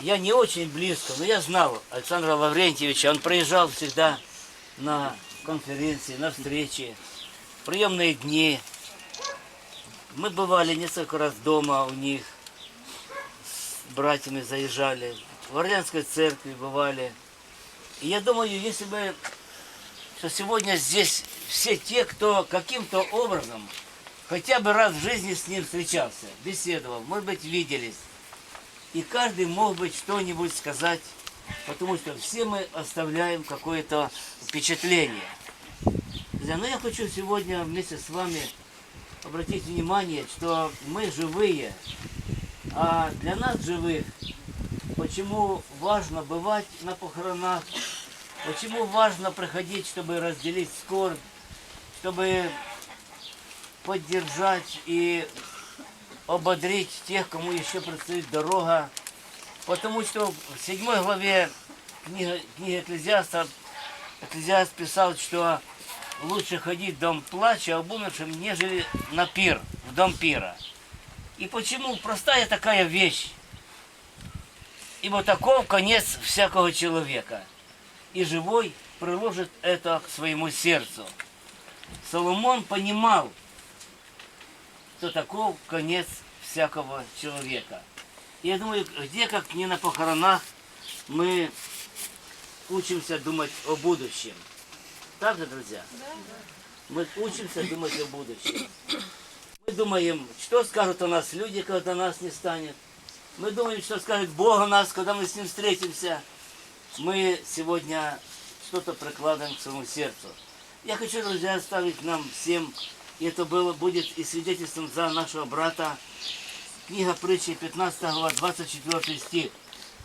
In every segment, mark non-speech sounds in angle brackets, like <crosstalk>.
я не очень близко, но я знал Александра Лаврентьевича. Он приезжал всегда на конференции, на встречи, приемные дни. Мы бывали несколько раз дома у них, с братьями заезжали, в Орлянской церкви бывали. И я думаю, если бы, что сегодня здесь все те, кто каким-то образом хотя бы раз в жизни с ним встречался, беседовал, может быть, виделись, и каждый мог бы что-нибудь сказать, потому что все мы оставляем какое-то впечатление. Но я хочу сегодня вместе с вами обратить внимание, что мы живые, а для нас живых, почему важно бывать на похоронах, почему важно приходить, чтобы разделить скорбь, чтобы поддержать и ободрить тех, кому еще предстоит дорога. Потому что в седьмой главе книги, книги Экклезиаста Экклезиаст писал, что лучше ходить в дом плача об умершем, нежели на пир, в дом пира. И почему? Простая такая вещь. Ибо таков конец всякого человека. И живой приложит это к своему сердцу. Соломон понимал, что таков конец всякого человека. И я думаю, где как не на похоронах мы учимся думать о будущем. Так же, друзья? Мы учимся думать о будущем. Мы думаем, что скажут о нас люди, когда нас не станет. Мы думаем, что скажет Бог о нас, когда мы с Ним встретимся. Мы сегодня что-то прикладываем к своему сердцу. Я хочу, друзья, оставить нам всем, и это было, будет и свидетельством за нашего брата, книга притчи, 15 глава, 24 стих.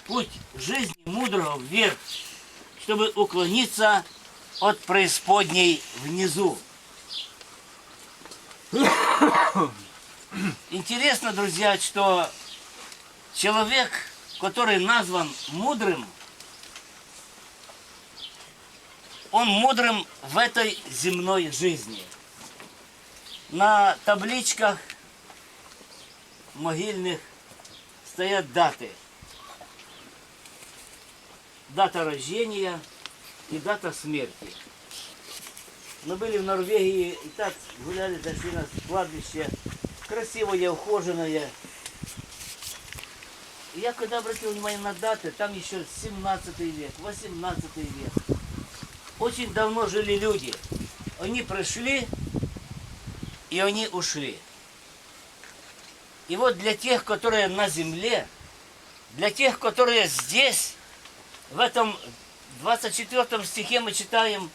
Путь жизни мудрого вверх, чтобы уклониться от преисподней внизу. Интересно, друзья, что человек, который назван мудрым, он мудрым в этой земной жизни. На табличках могильных стоят даты. Дата рождения и дата смерти. Мы были в Норвегии и так гуляли, зашли на кладбище. Красивое, ухоженное. И я когда обратил внимание на даты, там еще 17 век, 18 век. Очень давно жили люди. Они пришли, и они ушли. И вот для тех, которые на земле, для тех, которые здесь, в этом 24 стихе мы читаем,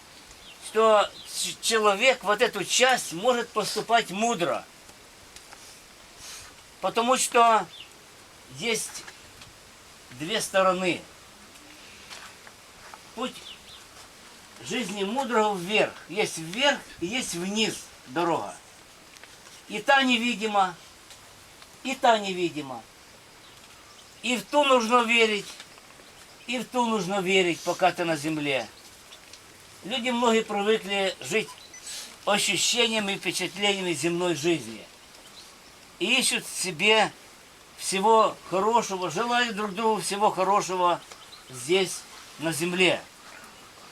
что человек вот эту часть может поступать мудро. Потому что есть две стороны. Путь жизни мудрого вверх. Есть вверх и есть вниз дорога. И та невидима, и та невидима. И в ту нужно верить, и в ту нужно верить, пока ты на земле. Люди многие привыкли жить ощущениями и впечатлениями земной жизни. И ищут себе всего хорошего, желают друг другу всего хорошего здесь, на земле.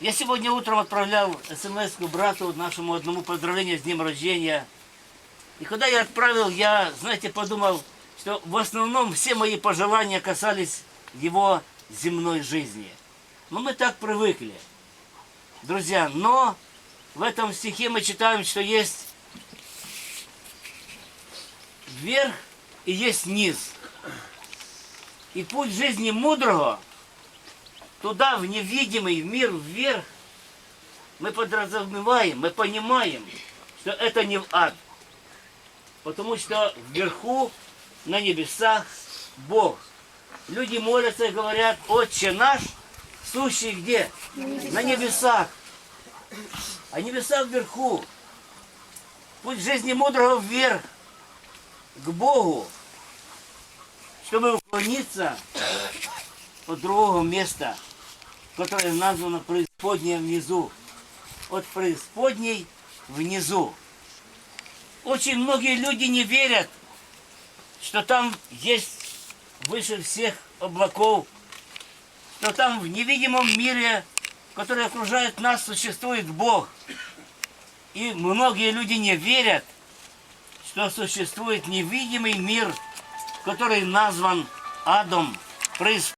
Я сегодня утром отправлял смс брату, нашему одному поздравление с днем рождения. И когда я отправил, я, знаете, подумал, что в основном все мои пожелания касались его земной жизни. Но мы так привыкли. Друзья, но в этом стихе мы читаем, что есть вверх и есть низ. И путь жизни мудрого туда, в невидимый мир вверх, мы подразумеваем, мы понимаем, что это не в ад. Потому что вверху, на небесах, Бог. Люди молятся и говорят, Отче наш, сущий где? На небесах. А небеса вверху. Путь жизни мудрого вверх, к Богу, чтобы уклониться от другого места, которое названо преисподнее внизу. От преисподней внизу. Очень многие люди не верят, что там есть выше всех облаков, что там в невидимом мире, который окружает нас, существует Бог. И многие люди не верят, что существует невидимый мир, который назван адом, преис-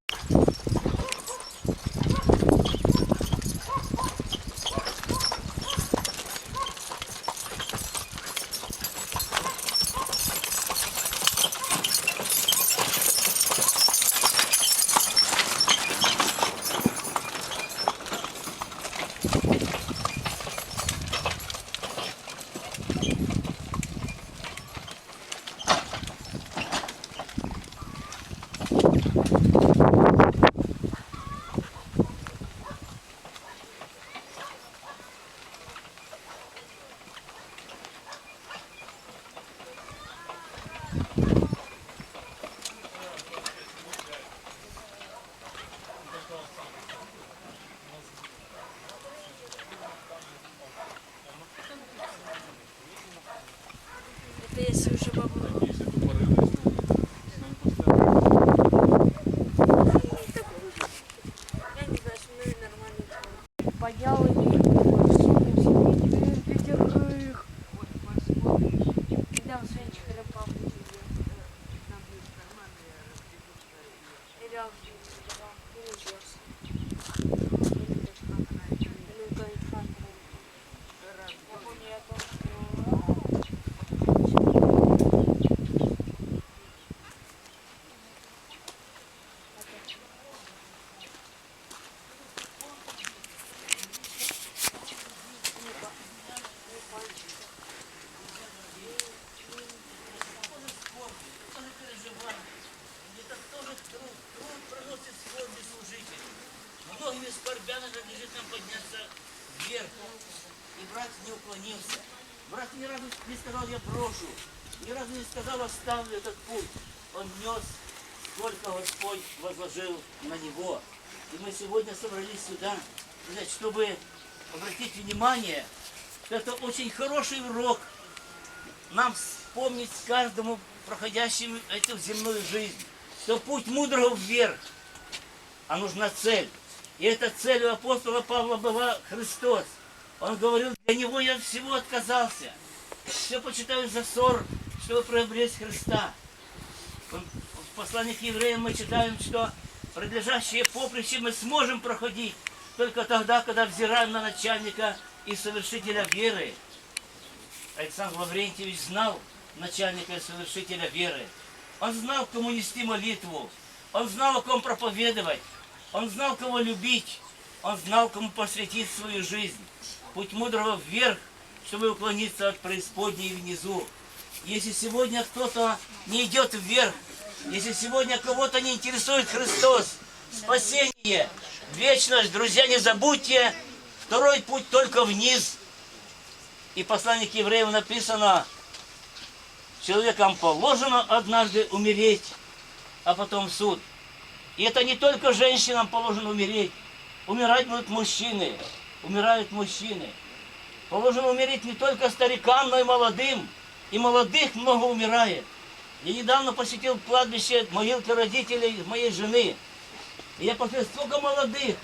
Это если уже Многими скорбями надлежит нам подняться вверх. И брат не уклонился. Брат ни разу не сказал, я брошу. Ни разу не сказал, оставлю этот путь. Он нес, сколько Господь возложил на него. И мы сегодня собрались сюда, сказать, чтобы обратить внимание, что это очень хороший урок нам вспомнить каждому проходящему эту земную жизнь, что путь мудрого вверх, а нужна цель. И эта цель у апостола Павла была Христос. Он говорил, для него я всего отказался. Все почитаю за ссор, чтобы приобрести Христа. В послании к евреям мы читаем, что предлежащие поприще мы сможем проходить только тогда, когда взираем на начальника и совершителя веры, Александр Лаврентьевич знал начальника и совершителя веры. Он знал, кому нести молитву. Он знал, о ком проповедовать. Он знал, кого любить. Он знал, кому посвятить свою жизнь. Путь мудрого вверх, чтобы уклониться от преисподней внизу. Если сегодня кто-то не идет вверх, если сегодня кого-то не интересует Христос, спасение, вечность, друзья, не забудьте, второй путь только вниз – и послании к евреям написано, человекам положено однажды умереть, а потом суд. И это не только женщинам положено умереть. Умирать будут мужчины. Умирают мужчины. Положено умереть не только старикам, но и молодым. И молодых много умирает. Я недавно посетил кладбище могилки родителей моей жены. И я посмотрел, сколько молодых,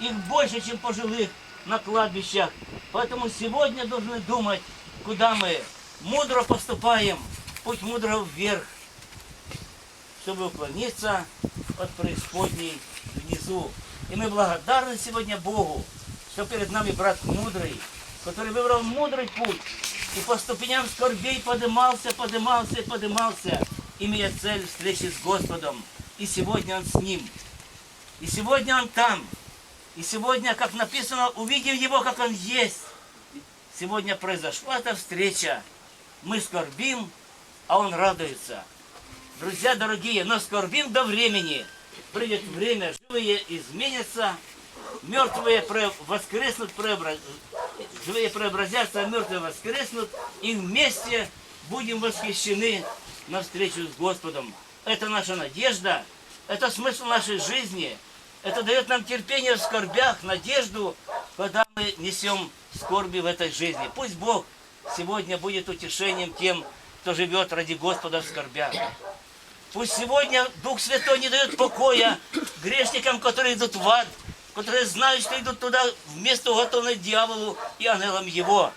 их больше, чем пожилых на кладбищах. Поэтому сегодня должны думать, куда мы мудро поступаем, путь мудрого вверх, чтобы уклониться от преисподней внизу. И мы благодарны сегодня Богу, что перед нами брат мудрый, который выбрал мудрый путь и по ступеням скорбей подымался, подымался и подымался, имея цель встречи с Господом. И сегодня он с ним. И сегодня он там. И сегодня, как написано, увидев его, как он есть, сегодня произошла эта встреча. Мы скорбим, а он радуется. Друзья дорогие, но скорбим до времени. Придет время, живые изменятся, мертвые воскреснут, преобра- живые преобразятся, а мертвые воскреснут, и вместе будем восхищены навстречу с Господом. Это наша надежда, это смысл нашей жизни. Это дает нам терпение в скорбях, надежду, когда мы несем скорби в этой жизни. Пусть Бог сегодня будет утешением тем, кто живет ради Господа в скорбях. Пусть сегодня Дух Святой не дает покоя грешникам, которые идут в ад, которые знают, что идут туда вместо уготованной дьяволу и ангелам его.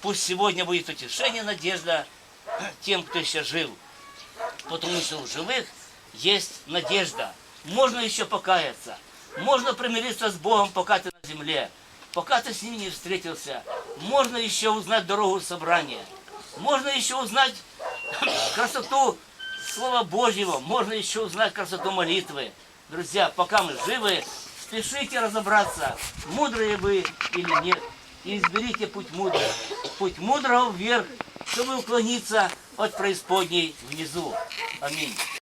Пусть сегодня будет утешение, надежда тем, кто еще жил. Потому что у живых есть надежда. Можно еще покаяться. Можно примириться с Богом, пока ты на земле. Пока ты с ним не встретился. Можно еще узнать дорогу собрания. Можно еще узнать <clears throat> красоту Слова Божьего. Можно еще узнать красоту молитвы. Друзья, пока мы живы, спешите разобраться, мудрые вы или нет. И изберите путь мудрый. Путь мудрого вверх, чтобы уклониться от преисподней внизу. Аминь.